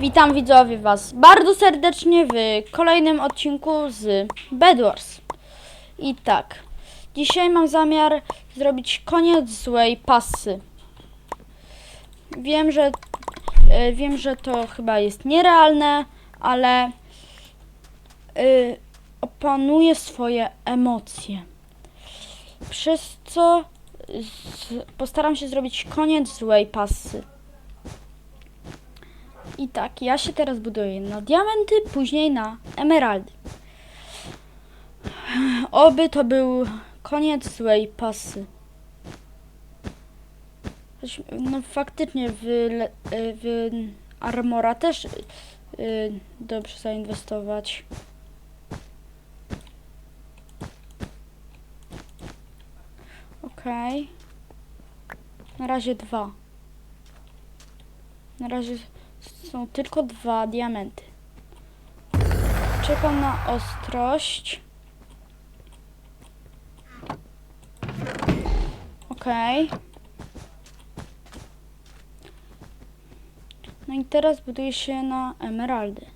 Witam widzowie Was bardzo serdecznie w kolejnym odcinku z Bedwars. I tak, dzisiaj mam zamiar zrobić koniec złej pasy. Wiem, że e, wiem, że to chyba jest nierealne, ale y, opanuję swoje emocje. Przez co z, postaram się zrobić koniec złej pasy. I tak, ja się teraz buduję na diamenty, później na emeraldy. Oby to był koniec złej pasy. No faktycznie w, y, w armora też y, dobrze zainwestować. Okej. Na razie dwa. Na razie są tylko dwa diamenty. Czekam na ostrość. Okej. No i teraz buduję się na emeraldy.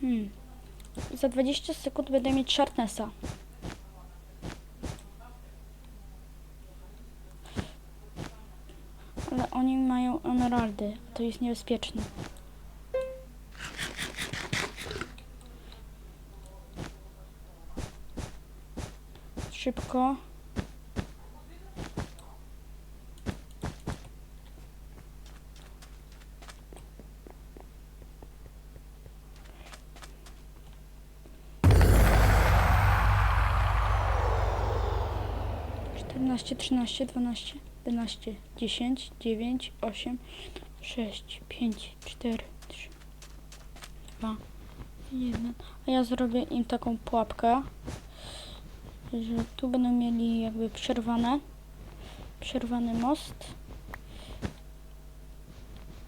Hmm. Za 20 sekund będę mieć Sharpnessa. Ale oni mają emeraldy. To jest niebezpieczne. Szybko. Czternaście, trzynaście, dwanaście, jedenaście, dziesięć, dziewięć, osiem, sześć, pięć, cztery, trzy, dwa, jeden. A ja zrobię im taką pułapkę, że tu będą mieli jakby przerwane, przerwany most.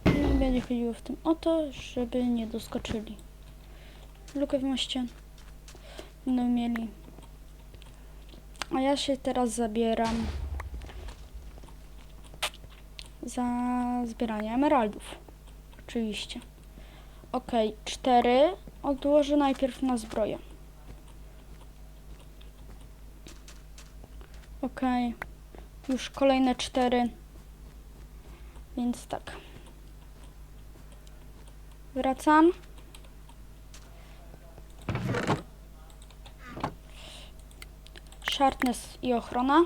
I będzie chodziło w tym o to, żeby nie doskoczyli. Lukę w moście będą mieli. A ja się teraz zabieram za zbieranie emeraldów. Oczywiście. Ok, cztery odłożę najpierw na zbroję. Ok, już kolejne cztery. Więc tak. Wracam. Sharpness i ochrona.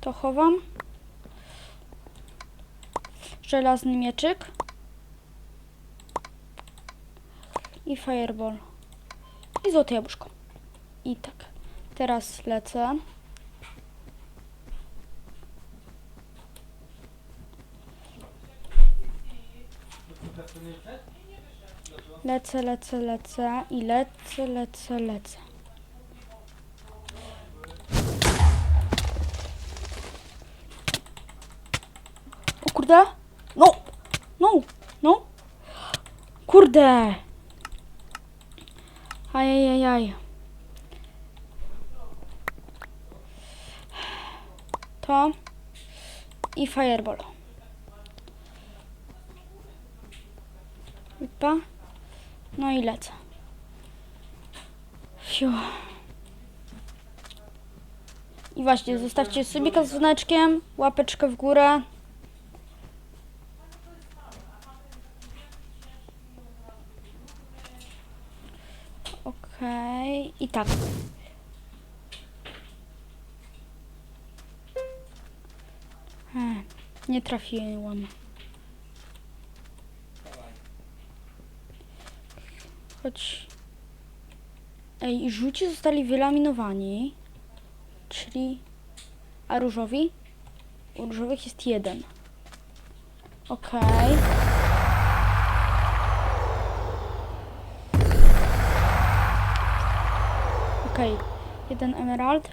To chowam. Żelazny mieczyk. I fireball. I złote jabłuszko. I tak. Teraz lecę. Lecę, lecę, lecę i lecę, lecę, lecę. O kurde! No! No! No! Kurde! Ajajajaj. To i fireball. Lipa. No i lecę. Fiu. I właśnie, zostawcie subika z dzwoneczkiem, łapeczkę w górę. Okej, i tak. E, nie trafiłam. Choć... Ej, żółci zostali wylaminowani. Czyli... A różowi? U różowych jest jeden. Okej. Okej. Jeden emerald.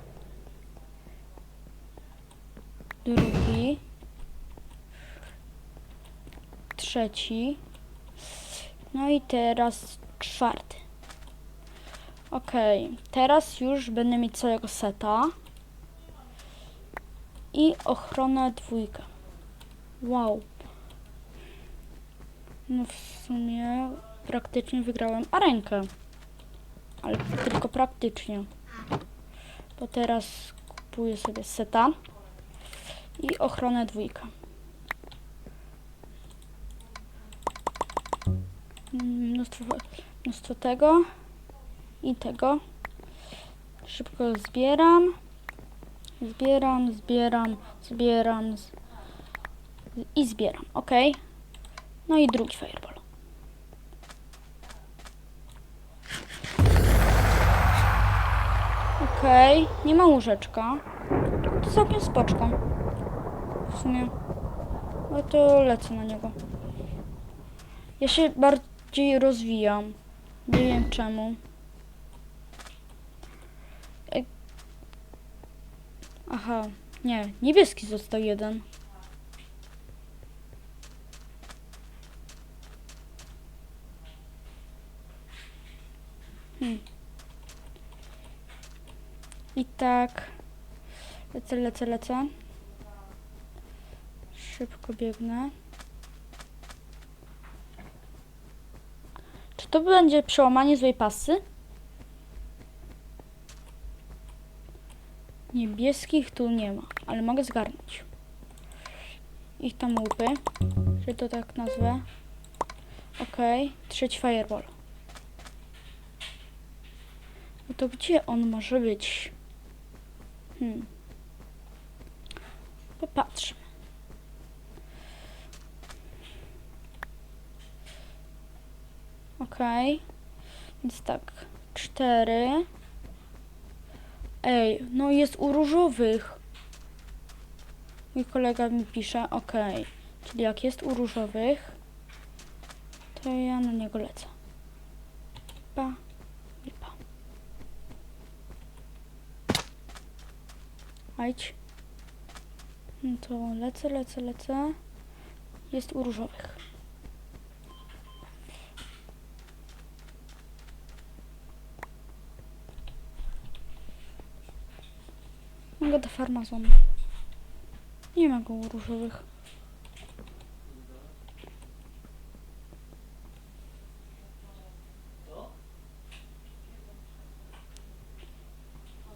Drugi. Trzeci. No i teraz czwarty. Okej, teraz już będę mieć całego seta. I ochronę dwójkę. Wow. No w sumie praktycznie wygrałem arenkę. Ale tylko praktycznie. Bo teraz kupuję sobie seta i ochronę dwójkę. Mm, Mnóstwo tego i tego. Szybko zbieram. Zbieram, zbieram, zbieram z... i zbieram. Ok. No i drugi fireball. Okej, nie ma łóżeczka. To całkiem spoczko. W sumie. No to lecę na niego. Ja się bardziej rozwijam. Nie wiem czemu. Aha, nie. Niebieski został jeden. Hmm. I tak. Lecę, lecę, lecę. Szybko biegnę. To będzie przełamanie złej pasy? Niebieskich tu nie ma, ale mogę zgarnąć. Ich tam łupy, że to tak nazwę. Okej, trzeci fireball. No to gdzie on może być? Hmm. Popatrzmy. Okej. Więc tak. Cztery. Ej, no jest u różowych. Mój kolega mi pisze, okej. Czyli jak jest u różowych, to ja na niego lecę. Pa. I pa. Ajdź. No to lecę, lecę, lecę. Jest u różowych. Mogę do farmazonu. Nie ma go różowych.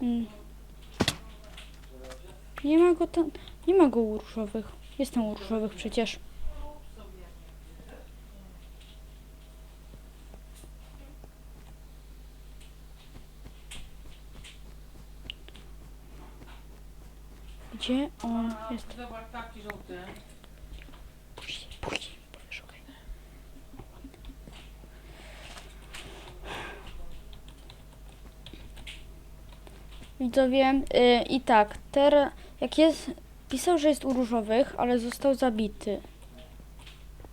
Mm. Nie ma go tam. Nie ma go u różowych. Jestem u różowych przecież. Gdzie on jest? Zobacz, taki żółty. Później, później, powiesz, okej. Widzowie, y, i tak, teraz, jak jest, pisał, że jest u różowych, ale został zabity.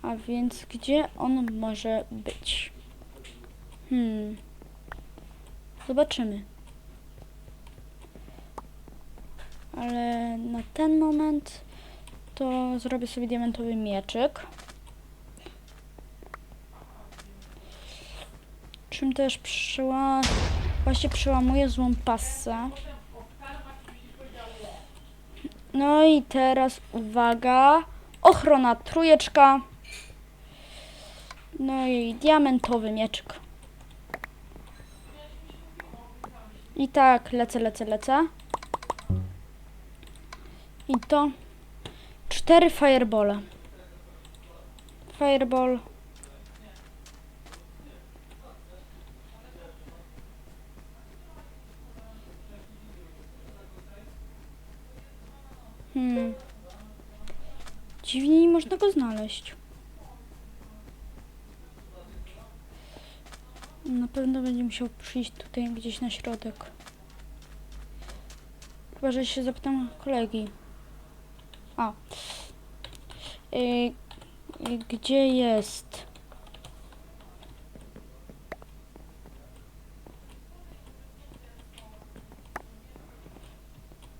A więc gdzie on może być? Hmm. Zobaczymy. Ale na ten moment to zrobię sobie diamentowy mieczyk. Czym też przeła... Właśnie przełamuję złą passę. No i teraz uwaga. Ochrona trójeczka. No i diamentowy mieczyk. I tak, lecę, lecę, lecę. I to cztery firebole. Fireball. Hmm. Dziwnie nie można go znaleźć. Na pewno będzie musiał przyjść tutaj gdzieś na środek. Chyba, że się zapytam kolegi. A. Y, y, gdzie jest?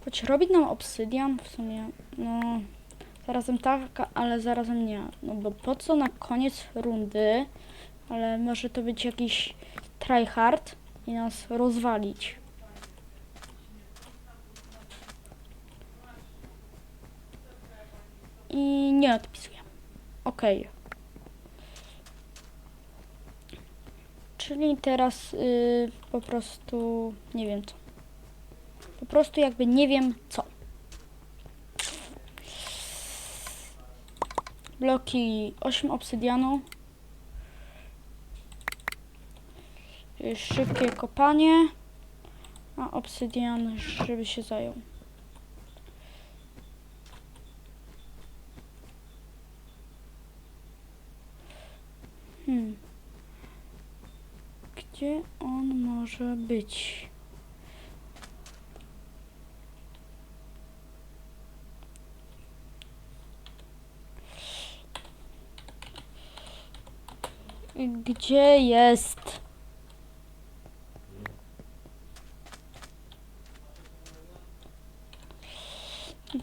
Choć robić nam obsydian w sumie, no zarazem tak, ale zarazem nie. No bo po co na koniec rundy Ale może to być jakiś tryhard i nas rozwalić. I nie odpisuję. Okej. Czyli teraz y, po prostu nie wiem co. Po prostu jakby nie wiem co. Bloki 8 obsydianu. Szybkie kopanie. A obsydian, żeby się zajął. Hmm. Gdzie on może być? Gdzie jest?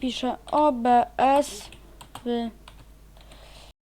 Piszę OBS w